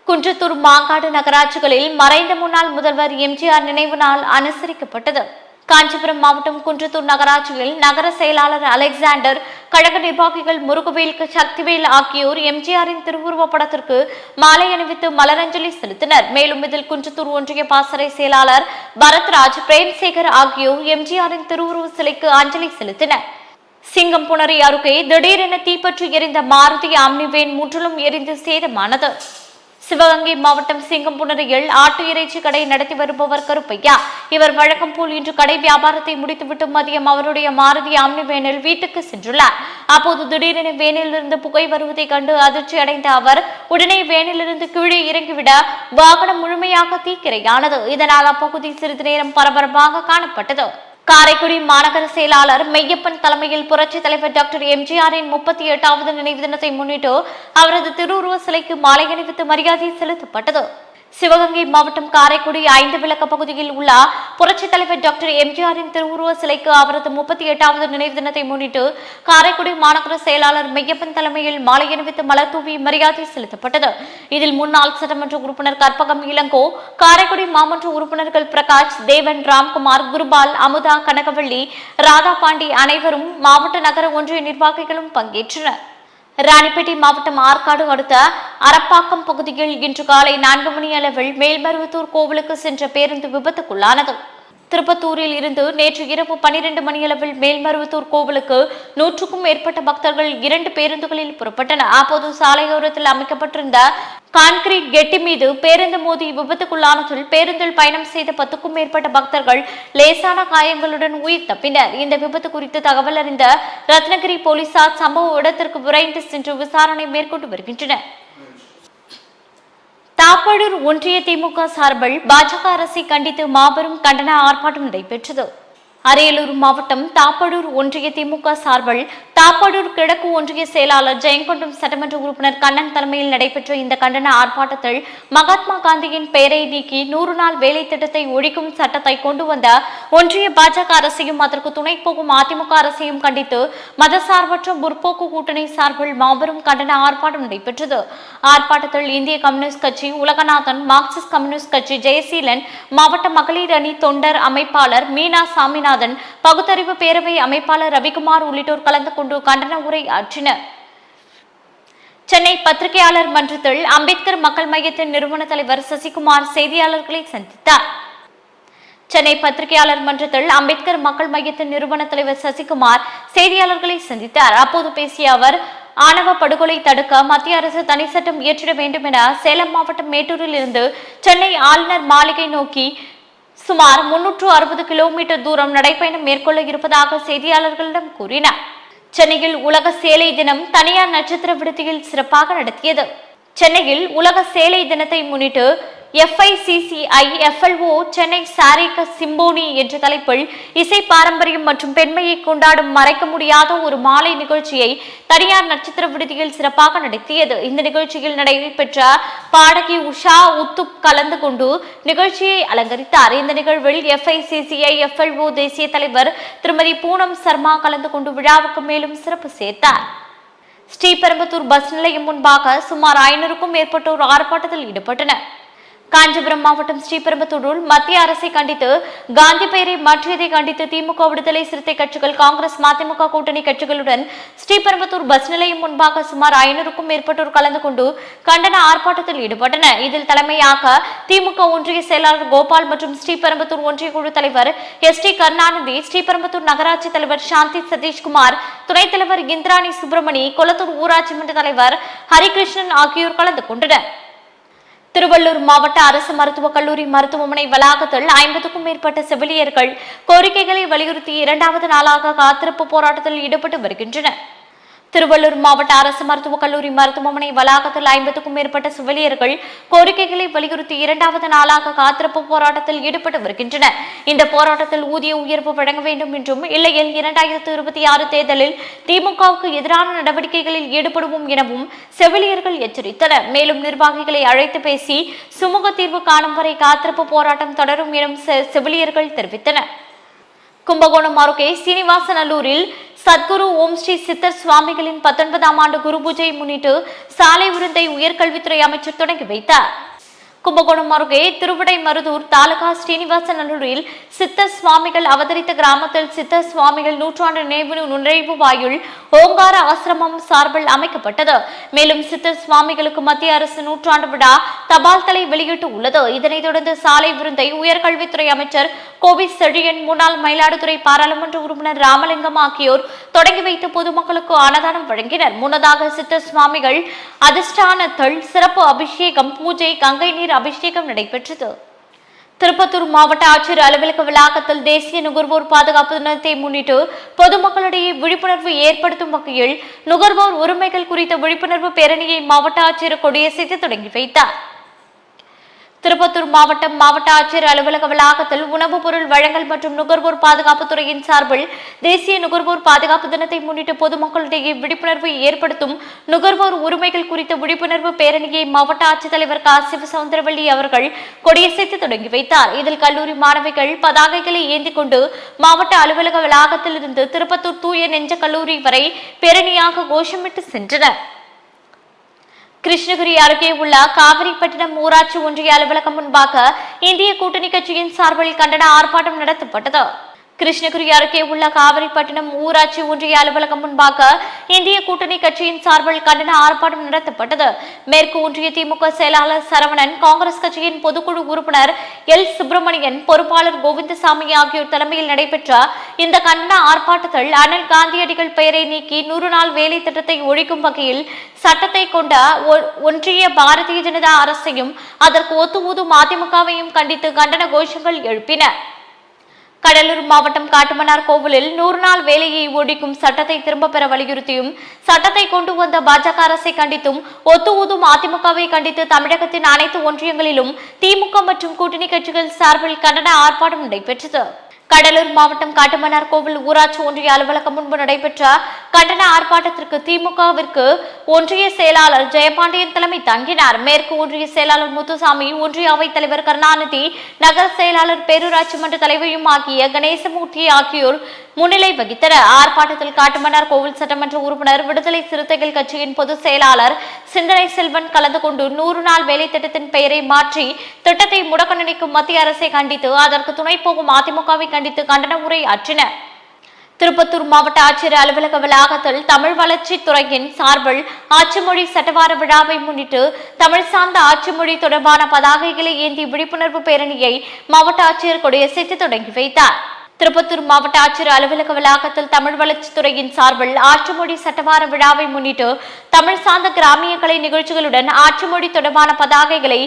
குன்றத்தூர் மாங்காடு நகராட்சிகளில் மறைந்த முன்னாள் முதல்வர் எம்ஜிஆர் நினைவு நாள் அனுசரிக்கப்பட்டது. காஞ்சிபுரம் மாவட்டம் குன்றத்தூர் நகராட்சியில் நகர செயலாளர் அலெக்சாண்டர் கழக நிர்வாகிகள் முருகவேல் சக்திவேல் ஆகியோர் எம்ஜிஆரின் திருவுருவப் படத்திற்கு மாலை அணிவித்து மலரஞ்சலி செலுத்தினர். மேலும் இதில் குன்றத்தூர் ஒன்றிய பாசறை செயலாளர் பரத்ராஜ் பிரேம்சேகர் ஆகியோர் எம்ஜிஆரின் திருவுருவ சிலைக்கு அஞ்சலி செலுத்தினர். சிங்கம்புணரி அருகே திடீரென தீப்பற்றி எரிந்த மாருதி ஆம்னிவேன் முற்றிலும் எரிந்து சேதமானது. சிவகங்கை மாவட்டம் சிங்கம்புணரியில் ஆட்டு இறைச்சி கடை நடத்தி வருபவர் கருப்பையா. இவர் வழக்கம் போல் இன்று கடை வியாபாரத்தை முடித்துவிட்டு மதியம் அவருடைய மாருதி ஆம்னி வேனில் வீட்டுக்கு சென்றுள்ளார். அப்போது திடீரென வேனிலிருந்து புகை வருவதை கண்டு அதிர்ச்சி அடைந்த அவர் உடனே வேனிலிருந்து கீழே இறங்கிவிட வாகனம் முழுமையாக தீக்கிரையானது. இதனால் அப்பகுதி சிறிது நேரம் பரபரப்பாக காணப்பட்டது. காரைக்குடி மாநகர செயலாளர் மெய்யப்பன் தலைமையில் புரட்சித் தலைவர் டாக்டர் எம்ஜிஆரின் முப்பத்தி எட்டாவது நினைவு தினத்தை முன்னிட்டு அவரது திருவுருவ சிலைக்கு மாலை அணிவித்து மரியாதை செலுத்தப்பட்டது. சிவகங்கை மாவட்டம் காரைக்குடி ஐந்து விளக்க பகுதியில் உள்ள புரட்சித் தலைவர் டாக்டர் எம்ஜிஆரின் திருவுருவ சிலைக்கு அவரது முப்பத்தி எட்டாவது நினைவு தினத்தை முன்னிட்டு காரைக்குடி மாநகர செயலாளர் மெய்யப்பன் தலைமையில் மாலை அணிவித்து மலர் தூவி மரியாதை செலுத்தப்பட்டது. இதில் முன்னாள் சட்டமன்ற உறுப்பினர் கற்பகம் இளங்கோ காரைக்குடி மாமன்ற உறுப்பினர்கள் பிரகாஷ் தேவன் ராம்குமார் குருபால் அமுதா கனகவள்ளி ராதா பாண்டி அனைவரும் மாவட்ட நகர ஒன்றிய நிர்வாகிகளும் பங்கேற்றனர். ராணிப்பேட்டை மாவட்டம் ஆற்காடு அடுத்த அரப்பாக்கம் பகுதியில் இன்று காலை நான்கு மணி அளவில் மேல்மருவத்தூர் கோவிலுக்கு சென்ற பேருந்து விபத்துக்குள்ளானது. திருப்பத்தூரில் இருந்து நேற்று இரவு பனிரெண்டு மணியளவில் மேல்மருவத்தூர் கோவிலுக்கு நூற்றுக்கும் மேற்பட்ட பக்தர்கள் இரண்டு பேருந்துகளில் புறப்பட்டனர். அப்போது சாலையோரத்தில் அமைக்கப்பட்டிருந்த கான்கிரீட் கெட்டி மீது பேருந்து மோதி விபத்துக்குள்ளானதில் பேருந்தில் பயணம் செய்த பத்துக்கும் மேற்பட்ட பக்தர்கள் லேசான காயங்களுடன் உயிர் தப்பினர். இந்த விபத்து குறித்து தகவல் அறிந்த ரத்னகிரி போலீசார் சம்பவ இடத்திற்கு விரைந்து சென்று விசாரணை மேற்கொண்டு வருகின்றனர். தாப்படூர் ஒன்றிய திமுக சார்பில் பாஜக அரசை கண்டித்து மாபெரும் கண்டன ஆர்ப்பாட்டம் நடைபெற்றது. அரியலூர் மாவட்டம் தாப்படூர் ஒன்றிய திமுக சார்பில் தாப்படூர் கிழக்கு ஒன்றிய செயலாளர் ஜெயங்கொண்டம் சட்டமன்ற உறுப்பினர் கண்ணன் தலைமையில் நடைபெற்ற இந்த கண்டன ஆர்ப்பாட்டத்தில் மகாத்மா காந்தியின் பெயரை நீக்கி நூறு நாள் வேலை திட்டத்தை ஒழிக்கும் சட்டத்தை கொண்டு வந்த ஒன்றிய பாஜக அரசையும் அதற்கு துணை போகும் அதிமுக அரசையும் கண்டித்து மதசார்பற்ற முற்போக்கு கூட்டணி சார்பில் மாபெரும் கண்டன ஆர்ப்பாட்டம் நடைபெற்றது. ஆர்ப்பாட்டத்தில் இந்திய கம்யூனிஸ்ட் கட்சி உலகநாதன் மார்க்சிஸ்ட் கம்யூனிஸ்ட் கட்சி ஜெயசீலன் மாவட்ட மகளிர் அணி தொண்டர் அமைப்பாளர் மீனா சாமிநாதன் பகுத்தறிவு பேரவை அமைப்பாளர் ரவிக்குமார் உள்ளிட்டோர் கலந்து கொண்டு கண்டன உரை ஆற்றினர். சென்னை பத்திரிகையாளர் மன்றத்தில் அம்பேத்கர் மக்கள் மையத்தின் நிறுவன தலைவர் சசிகுமார் செய்தியாளர்களை சந்தித்தார். சென்னை பத்திரிகையாளர் மன்றத்தில் அம்பேத்கர் மக்கள் மையத்தின் நிறுவன தலைவர் சசிகுமார் செய்தியாளர்களை சந்தித்தார். அப்போது பேசிய அவர் ஆணவ படுகொலை தடுக்க மத்திய அரசு தனி சட்டம் இயற்றிட வேண்டும் என சேலம் மாவட்டம் மேட்டூரில் இருந்து சென்னை ஆளுநர் மாளிகை நோக்கி சுமார் முன்னூற்று அறுபது கிலோமீட்டர் தூரம் நடைப்பயணம் மேற்கொள்ள இருப்பதாக செய்தியாளர்களிடம் கூறினார். சென்னையில் உலக சேலை தினம் தனியார் நட்சத்திர விடுதியில் சிறப்பாக நடத்தியது. சென்னையில் உலக சேலை தினத்தை முன்னிட்டு எஃப்ஐசிசிஐ எஃப்எல்ஓ சென்னை சாரிக சிம்போனி என்ற தலைப்பில் இசை பாரம்பரியம் மற்றும் பெண்மையை கொண்டாடும் மறைக்க முடியாத ஒரு மாலை நிகழ்ச்சியை தனியார் நட்சத்திர விடுதியில் சிறப்பாக நடத்தியது. இந்த நிகழ்ச்சியில் நடைபெற்ற பாடகி உஷா உத்துப் கலந்து கொண்டு நிகழ்ச்சியை அலங்கரித்தார். இந்த நிகழ்வில் எஃப்ஐசிசிஐ எஃப்எல்ஓ தேசிய தலைவர் திருமதி பூனம் சர்மா கலந்து கொண்டு விழாவுக்கு மேலும் சிறப்பு சேர்த்தார். ஸ்ரீபெரும்புத்தூர் பஸ் நிலையம் முன்பாக சுமார் ஐநூறுக்கும் மேற்பட்டோர் ஆர்ப்பாட்டத்தில் ஈடுபட்டனர். காஞ்சிபுரம் மாவட்டம் ஸ்ரீபெரும்புத்தூரில் மத்திய அரசை கண்டித்து காந்தி பெயரை மாற்றியதை கண்டித்து திமுக விடுதலை சிறுத்தை கட்சிகள் காங்கிரஸ் மதிமுக கூட்டணி கட்சிகளுடன் ஸ்ரீபெரும்புத்தூர் பஸ் நிலையம் முன்பாக சுமார் ஐநூறுக்கும் மேற்பட்டோர் கலந்து கொண்டு கண்டன ஆர்ப்பாட்டத்தில் ஈடுபட்டனர் இதில் தலைமையாக திமுக ஒன்றிய செயலாளர் கோபால் மற்றும் ஸ்ரீபெரும்புத்தூர் ஒன்றிய குழு தலைவர் எஸ் டி கருணாநிதி ஸ்ரீபெரும்புத்தூர் நகராட்சி தலைவர் சாந்தி சதீஷ்குமார் துணைத் தலைவர் இந்திராணி சுப்பிரமணி கொளத்தூர் ஊராட்சி மன்ற தலைவர் ஹரிகிருஷ்ணன் ஆகியோர் கலந்து கொண்டனர். திருவள்ளூர் மாவட்ட அரசு மருத்துவக் கல்லூரி மருத்துவமனை வளாகத்தில் ஐம்பதுக்கும் மேற்பட்ட செவிலியர்கள் கோரிக்கைகளை வலியுறுத்தி இரண்டாவது நாளாக காத்திருப்பு போராட்டத்தில் ஈடுபட்டு வருகின்றனர். திருவள்ளூர் மாவட்ட அரசு மருத்துவக் கல்லூரி மருத்துவமனை வளாகத்தில் ஐம்பதுக்கும் மேற்பட்ட செவிலியர்கள் கோரிக்கைகளை வலியுறுத்தி இரண்டாவது நாளாக காத்திருப்பு போராட்டத்தில் ஈடுபட்டு வருகின்றனர். இந்த போராட்டத்தில் ஊதிய உயர்வு வழங்க வேண்டும் என்றும் இல்லையில் இரண்டாயிரத்து இருபத்தி ஆறு தேர்தலில் திமுகவுக்கு எதிரான நடவடிக்கைகளில் ஈடுபடுவோம் எனவும் செவிலியர்கள் எச்சரித்தனர். மேலும் நிர்வாகிகளை அழைத்து பேசி சுமூக தீர்வு காணும் வரை காத்திருப்பு போராட்டம் தொடரும் எனும் செ- செவிலியர்கள் தெரிவித்தனர். கும்பகோணம் அருகே சீனிவாசநல்லூரில் சத்குரு ஓம் ஸ்ரீ சித்தர் சுவாமிகளின் பத்தொன்பதாம் ஆண்டு குரு பூஜையை முன்னிட்டு சாலை உருந்தை உயர்கல்வித்துறை அமைச்சர் தொடங்கி வைத்தார். கும்பகோணம் அருகே திருவிடை திருவிடைமருதூர் தாலுகா ஸ்ரீனிவாசநல்லூரில் சித்த சுவாமிகள் அவதரித்த கிராமத்தில் சித்த சுவாமிகள் நூற்றாண்டு நினைவு நுழைவு வாயில் ஓங்கார ஆசிரமம் சார்பில் அமைக்கப்பட்டது. மேலும் சித்த சுவாமிகளுக்கு மத்திய அரசு நூற்றாண்டு விழா தபால் தலை வெளியிட்டு உள்ளது. இதனைத் தொடர்ந்து சாலை விருந்தை உயர்கல்வித்துறை அமைச்சர் கோவி செழியன் முன்னாள் மயிலாடுதுறை பாராளுமன்ற உறுப்பினர் ராமலிங்கம் ஆகியோர் தொடங்கி வைத்து பொதுமக்களுக்கு அன்னதானம் வழங்கினர். முன்னதாக சித்த சுவாமிகள் அதிஷ்டானத்தில் சிறப்பு அபிஷேகம் பூஜை கங்கை நீர் அபிஷேகம் நடைபெற்றது. திருப்பத்தூர் மாவட்ட ஆட்சியர் அலுவலக வளாகத்தில் தேசிய நுகர்வோர் பாதுகாப்பு தினத்தை முன்னிட்டு பொதுமக்களிடையே விழிப்புணர்வு ஏற்படுத்தும் வகையில் நுகர்வோர் உரிமைகள் குறித்த விழிப்புணர்வு பேரணியை மாவட்ட ஆட்சியர் கொடியசைத்து தொடங்கி வைத்தார். திருப்பத்தூர் மாவட்டம் மாவட்ட ஆட்சியர் அலுவலக வளாகத்தில் உணவுப் பொருள் வழங்கல் மற்றும் நுகர்வோர் பாதுகாப்பு துறையின் சார்பில் தேசிய நுகர்வோர் பாதுகாப்பு தினத்தை முன்னிட்டு பொதுமக்களிடையே விழிப்புணர்வு ஏற்படுத்தும் நுகர்வோர் உரிமைகள் குறித்த விழிப்புணர்வு பேரணியை மாவட்ட ஆட்சித்தலைவர் கா. சிவசவுந்தரவள்ளி அவர்கள் கொடியசைத்து தொடங்கி வைத்தார். இதில் கல்லூரி மாணவிகள் பதாகைகளை ஏந்தி கொண்டு மாவட்ட அலுவலக வளாகத்தில் இருந்து திருப்பத்தூர் தூய நெஞ்ச கல்லூரி வரை பேரணியாக கோஷமிட்டு சென்றனர். கிருஷ்ணகிரி அருகே உள்ள காவிரிப்பட்டினம் ஊராட்சி ஒன்றிய அலுவலகம் முன்பாக இந்திய கூட்டணி கட்சியின் சார்பில் கண்டன ஆர்ப்பாட்டம் நடத்தப்பட்டது. கிருஷ்ணகிரி அருகே உள்ள காவிரிப்பட்டினம் ஊராட்சி ஒன்றிய அலுவலகம் முன்பாக இந்திய கூட்டணி கட்சியின் சார்பில் கண்டன ஆர்ப்பாட்டம் நடத்தப்பட்டது. மேற்கு ஒன்றிய திமுக செயலாளர் சரவணன் காங்கிரஸ் கட்சியின் பொதுக்குழு உறுப்பினர் எல். சுப்பிரமணியன் பொறுப்பாளர் கோவிந்தசாமி ஆகியோர் தலைமையில் நடைபெற்ற இந்த கண்டன ஆர்ப்பாட்டத்தில் அண்ணல் காந்தியடிகள் பெயரை நீக்கி நூறு நாள் வேலை திட்டத்தை ஒழிக்கும் வகையில் சட்டத்தை கொண்ட ஒன்றிய பாரதிய ஜனதா அரசையும் அதற்கு ஒத்து ஊதும் அதிமுகவையும் கண்டித்து கண்டன கோஷங்கள் எழுப்பின. கடலூர் மாவட்டம் காட்டுமன்னார் கோவிலில் நூறு நாள் வேலையை ஒழிக்கும் சட்டத்தை திரும்ப பெற வலியுறுத்தியும் சட்டத்தை கொண்டு வந்த பாஜக அரசை கண்டித்தும் ஒத்து ஊதும் அதிமுகவை கண்டித்து தமிழகத்தின் அனைத்து ஒன்றியங்களிலும் திமுக மற்றும் கூட்டணி கட்சிகள் சார்பில் கண்டன ஆர்ப்பாட்டம் நடைபெற்றது. கடலூர் மாவட்டம் காட்டுமன்னார் கோவில் ஊராட்சி ஒன்றிய அலுவலகம் முன்பு நடைபெற்ற கண்டன ஆர்ப்பாட்டத்திற்கு திமுகவிற்கு ஒன்றிய செயலாளர் ஜெயபாண்டியன் தலைமை தங்கினார். மேற்கு ஒன்றிய செயலாளர் முத்துசாமி ஒன்றிய அவைத் தலைவர் கருணாநிதி நகர செயலாளர் பேரூராட்சி மன்ற தலைவரும் ஆகிய கணேசமூர்த்தி ஆகியோர் முன்னிலை வகித்தனர். ஆர்ப்பாட்டத்தில் காட்டுமன்னார் கோவில் சட்டமன்ற உறுப்பினர் விடுதலை சிறுத்தைகள் கட்சியின் பொதுச் செயலாளர் சிந்தனை செல்வன் கலந்து கொண்டு நூறு நாள் வேலை திட்டத்தின் பெயரை மாற்றி திட்டத்தை முடக்க நினைக்கும் மத்திய அரசை கண்டித்து அதற்கு துணை போகும் அதிமுகவை கண்டித்து கண்டன உரை ஆற்றினர். திருப்பத்தூர் மாவட்ட ஆட்சியர் அலுவலக வளாகத்தில் தமிழ் வளர்ச்சித் துறையின் சார்பில் ஆட்சிமொழி சட்டவார விழாவை முன்னிட்டு தமிழ் சார்ந்த ஆட்சிமொழி தொடர்பான பதாகைகளை ஏந்தி விழிப்புணர்வு பேரணியை மாவட்ட ஆட்சியர் கொடியசைத்து தொடங்கி வைத்தார். திருப்பத்தூர் மாவட்ட ஆட்சியர் அலுவலக வளாகத்தில் தமிழ் வளர்ச்சித் துறையின் சார்பில் ஆட்சிமொழி சட்டவார விழாவை முன்னிட்டு தமிழ் சார்ந்த கிராமிய கலை நிகழ்ச்சிகளுடன் ஆட்சிமொழி தொடர்பான பதாகைகளை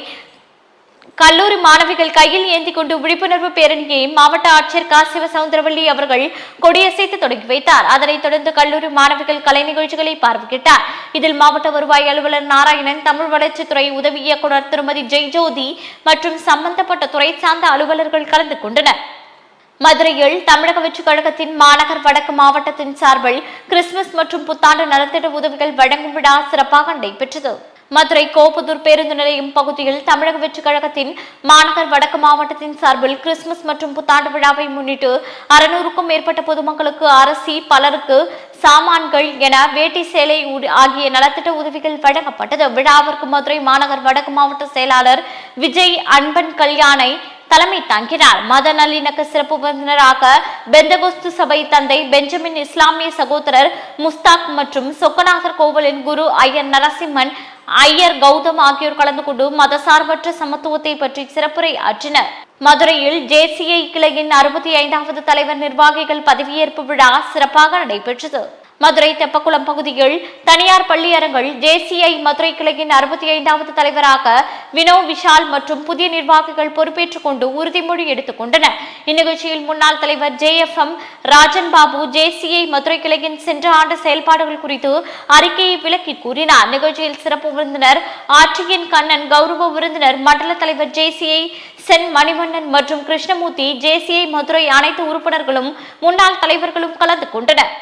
கல்லூரி மாணவிகள் கையில் ஏந்தி கொண்டு விழிப்புணர்வு பேரணியை மாவட்ட ஆட்சியர் கா. சிவசவுந்தரவள்ளி அவர்கள் கொடியசைத்து தொடங்கி வைத்தார். அதனைத் தொடர்ந்து கல்லூரி மாணவிகள் கலை நிகழ்ச்சிகளை பார்வையிட்டார். இதில் மாவட்ட வருவாய் அலுவலர் நாராயணன் தமிழ் வளர்ச்சித்துறை உதவி இயக்குனர் திருமதி ஜெய்ஜோதி மற்றும் சம்பந்தப்பட்ட துறை சார்ந்த அலுவலர்கள் கலந்து கொண்டனர். மதுரையில் தமிழக வெற்றிக் கழகத்தின் மாநகர் வடக்கு மாவட்டத்தின் சார்பில் கிறிஸ்துமஸ் மற்றும் புத்தாண்டு நலத்திட்ட உதவிகள் வழங்கும் விழா சிறப்பாக நடைபெற்றது. மதுரை கோப்புதூர் பேருந்து நிலையம் பகுதியில் தமிழக வெற்றி கழகத்தின் மாநகர் வடக்கு மாவட்டத்தின் சார்பில் கிறிஸ்துமஸ் மற்றும் புத்தாண்டு விழாவை முன்னிட்டு அறுநூறுக்கும் மேற்பட்ட பொதுமக்களுக்கு அரசி பலருக்கு சாமான்கள் என வேட்டி சேலை உ- ஆகிய நலத்திட்ட உதவிகள் வழங்கப்பட்டது. விழாவிற்கு மதுரை மாநகர் வடக்கு மாவட்ட செயலாளர் விஜய் அன்பன் கல்யாணை தலைமை தாங்கினார். மத நல்லிணக்க சிறப்பு விருந்தினராக பெந்தகோஸ்து சபை தந்தை பெஞ்சமின் இஸ்லாமிய சகோதரர் முஸ்தாக் மற்றும் சொக்கநாதர் கோவிலின் குரு ஐயர் நரசிம்மன் ஐயர் கௌதம் ஆகியோர் கலந்து கொண்டு மதசார்பற்ற சமத்துவத்தை பற்றி சிறப்புரை ஆற்றினர். மதுரையில் ஜேசிஐ கிளையின் அறுபத்தி ஐந்தாவது தலைவர் நிர்வாகிகள் பதவியேற்பு விழா சிறப்பாக நடைபெற்றது. மதுரை தெப்பக்குளம் பகுதியில் தனியார் பள்ளியரங்கில் ஜேசிஐ மதுரை கிளையின் அறுபத்தி ஐந்தாவது தலைவராக வினோ விஷால் மற்றும் புதிய நிர்வாகிகள் பொறுப்பேற்றுக் கொண்டு உறுதிமொழி எடுத்துக் கொண்டனர். இந்நிகழ்ச்சியில் முன்னாள் தலைவர் J F M Rajan Babu JCI Madurai கிளையின் சென்ற ஆண்டு செயல்பாடுகள் குறித்து அறிக்கையை விளக்கி கூறினார். நிகழ்ச்சியில் சிறப்பு விருந்தினர் ஆட்சியின் கண்ணன் கௌரவ விருந்தினர் மண்டல தலைவர் ஜேசிஐ சென் மணிவண்ணன் மற்றும் கிருஷ்ணமூர்த்தி ஜேசிஐ மதுரை அனைத்து உறுப்பினர்களும் முன்னாள் தலைவர்களும் கலந்து கொண்டனர்.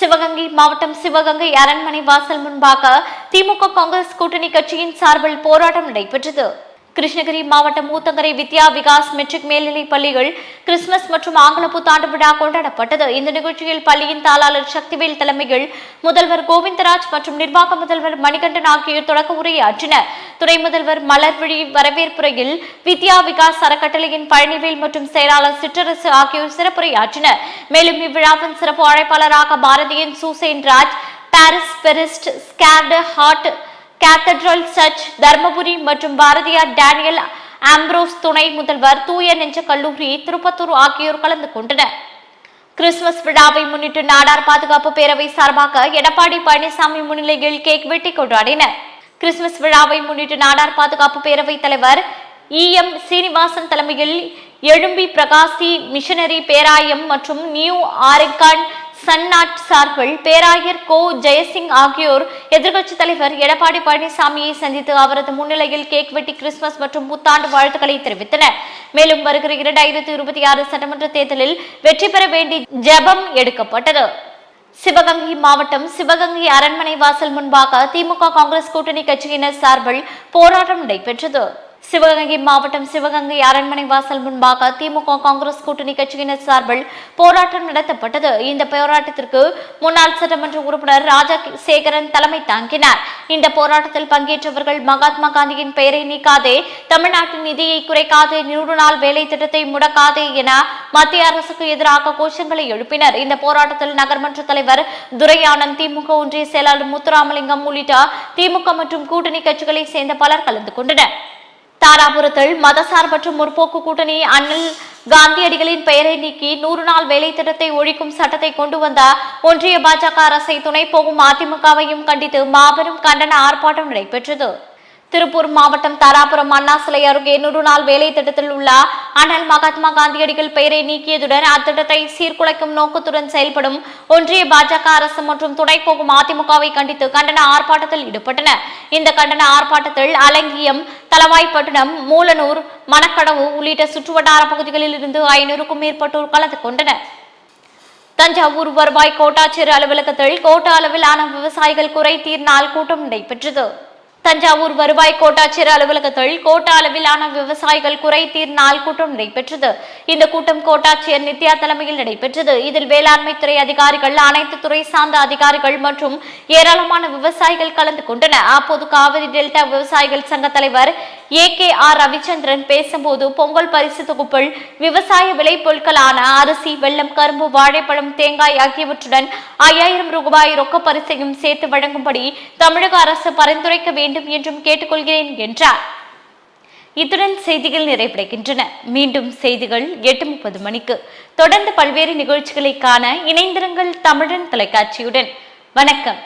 சிவகங்கை மாவட்டம் சிவகங்கை அரண்மனை வாசல் முன்பாக திமுக காங்கிரஸ் கூட்டணி கட்சியின் சார்பில் போராட்டம் நடைபெற்றது. கிருஷ்ணகிரி மாவட்டம் ஊத்தங்கரை வித்யா விகாஸ் மெட்ரிக் மேல்நிலைப் பள்ளிகள் கிறிஸ்துமஸ் மற்றும் ஆங்கில புத்தாண்டு விழா கொண்டாடப்பட்டது. இந்த நிகழ்ச்சியில் பள்ளியின் தாளாளர் சக்திவேல் தலைமையில் முதல்வர் கோவிந்தராஜ் மற்றும் நிர்வாக முதல்வர் மணிகண்டன் ஆகியோர் தொடக்க உரையாற்றினர் துணை முதல்வர் மலர்விழி வரவேற்புரையில் வித்யா விகாஸ் அறக்கட்டளையின் பழனிவேல் மற்றும் செயலாளர் சிற்றரசு ஆகியோர் சிறப்புரையாற்றினர் மேலும் இவ்விழாவின் சிறப்பு அழைப்பாளராக பாரதியின் Susan Raj parish priest sacred heart cathedral church Dharmapuri மற்றும் பாரதியார் டேனியல் ஆம்ப்ரோஸ் துணை முதல்வர் தூய நெஞ்ச கல்லூரி திருப்பத்தூர் ஆகியோர் கலந்து கொண்டனர். கிறிஸ்துமஸ் விழாவை முன்னிட்டு நாடார் பாதுகாப்பு பேரவை சார்பாக எடப்பாடி பழனிசாமி முன்னிலையில் கேக் வெட்டி கொண்டாடினர். கிறிஸ்துமஸ் விழாவை முன்னிட்டு நாடார் பாதுகாப்பு பேரவை தலைவர் இ எம் சீனிவாசன் தலைமையில் எழும்பி பிரகாசி மிஷனரி பேராயம் மற்றும் நியூ ஆரிகான் சன்னாட் சார்பில் பேராயர் கோ ஜெயசிங் ஆகியோர் எதிர்க்கட்சித் தலைவர் எடப்பாடி பழனிசாமியை சந்தித்து அவரது முன்னிலையில் கேக் வெட்டி கிறிஸ்துமஸ் மற்றும் புத்தாண்டு வாழ்த்துக்களை தெரிவித்தனர். மேலும் வருகிற இரண்டாயிரத்தி இருபத்தி ஆறு சட்டமன்ற தேர்தலில் வெற்றி பெற வேண்டி ஜெபம் எடுக்கப்பட்டது. சிவகங்கை மாவட்டம் சிவகங்கை அரண்மனை வாசல் முன்பாக திமுக காங்கிரஸ் கூட்டணி கட்சியினர் சார்பில் போராட்டம் நடைபெற்றது. சிவகங்கை மாவட்டம் சிவகங்கை அரண்மனை வாசல் முன்பாக திமுக காங்கிரஸ் கூட்டணி கட்சியினர் சார்பில் போராட்டம் நடத்தப்பட்டது. இந்த போராட்டத்திற்கு முன்னாள் சட்டமன்ற உறுப்பினர் ராஜா சேகரன் தலைமை தாங்கினார். இந்த போராட்டத்தில் பங்கேற்றவர்கள் மகாத்மா காந்தியின் பெயரை நீக்காதே தமிழ்நாட்டின் நிதியை குறைக்காதே நூறு நாள் வேலை திட்டத்தை முடக்காதே என மத்திய அரசுக்கு எதிராக கோஷங்களை எழுப்பினர். இந்த போராட்டத்தில் நகர்மன்ற தலைவர் துரையானந்த் திமுக ஒன்றிய செயலாளர் முத்துராமலிங்கம் உள்ளிட்ட திமுக மற்றும் கூட்டணி கட்சிகளை சேர்ந்த பலர் கலந்து கொண்டனர். தாராபுரத்தில் மதசார்பற்ற முற்போக்கு கூட்டணி அண்ணல் காந்தியடிகளின் பெயரை நீக்கி நூறு நாள் வேலை திட்டத்தை ஒழிக்கும் சட்டத்தை கொண்டு வந்த ஒன்றிய பாஜக அரசை துணை போகும் அதிமுகவையும் கண்டித்து மாபெரும் கண்டன ஆர்ப்பாட்டம் நடைபெற்றது. திருப்பூர் மாவட்டம் தாராபுரம் அண்ணா சிலை அருகே நூறு நாள் வேலை திட்டத்தில் உள்ள அண்ணல் மகாத்மா காந்தியடிகள் பெயரை நீக்கியதுடன் அத்திட்டத்தை சீர்குலைக்கும் நோக்கத்துடன் செயல்படும் ஒன்றிய பாஜக அரசு மற்றும் துணை போகும் அதிமுகவை கண்டித்து கண்டன ஆர்ப்பாட்டத்தில் ஈடுபட்டன இந்த கண்டன ஆர்ப்பாட்டத்தில் அலங்கியம் தலவாய்ப்பட்டினம் மூலனூர் மணக்கடவு உள்ளிட்ட சுற்றுவட்டார பகுதிகளில் இருந்து ஐநூறுக்கும் மேற்பட்டோர் கலந்து கொண்டனர். தஞ்சாவூர் வருவாய் கோட்டாட்சியர் அலுவலகத்தில் கோட்ட அளவிலான விவசாயிகள் குறை தீர்னால் கூட்டம் நடைபெற்றது. தஞ்சாவூர் வருவாய் கோட்டாட்சியர் அலுவலகத்தில் கோட்ட அளவிலான விவசாயிகள் குறைதீர் நாள் கூட்டம் நடைபெற்றது. இந்த கூட்டம் கோட்டாட்சியர் நித்யா தலைமையில் நடைபெற்றது. இதில் வேளாண்மை துறை அதிகாரிகள் அனைத்து துறை சார்ந்த அதிகாரிகள் மற்றும் ஏராளமான விவசாயிகள் கலந்து கொண்டனர். அப்போது காவிரி டெல்டா விவசாயிகள் சங்க தலைவர் ஏ கே ஆர் ரவிச்சந்திரன் பேசும்போது பொங்கல் பரிசு தொகுப்பில் விவசாய விளைபொருட்களான அரிசி வெல்லம் கரும்பு வாழைப்பழம் தேங்காய் ஆகியவற்றுடன் ஐயாயிரம் ரூபாய் ரொக்க பரிசையும் சேர்த்து வழங்கும்படி தமிழக அரசு பரிந்துரைக்க வேண்டும் என்றும் கேட்டுக்கொள்கிறேன் என்றார். இத்துடன் செய்திகள் நிறைவடைகின்றன. மீண்டும் செய்திகள் எட்டு முப்பது மணிக்கு. தொடர்ந்து பல்வேறு நிகழ்ச்சிகளை காண இணைந்திருங்கள் தமிழன் தொலைக்காட்சியுடன். வணக்கம்.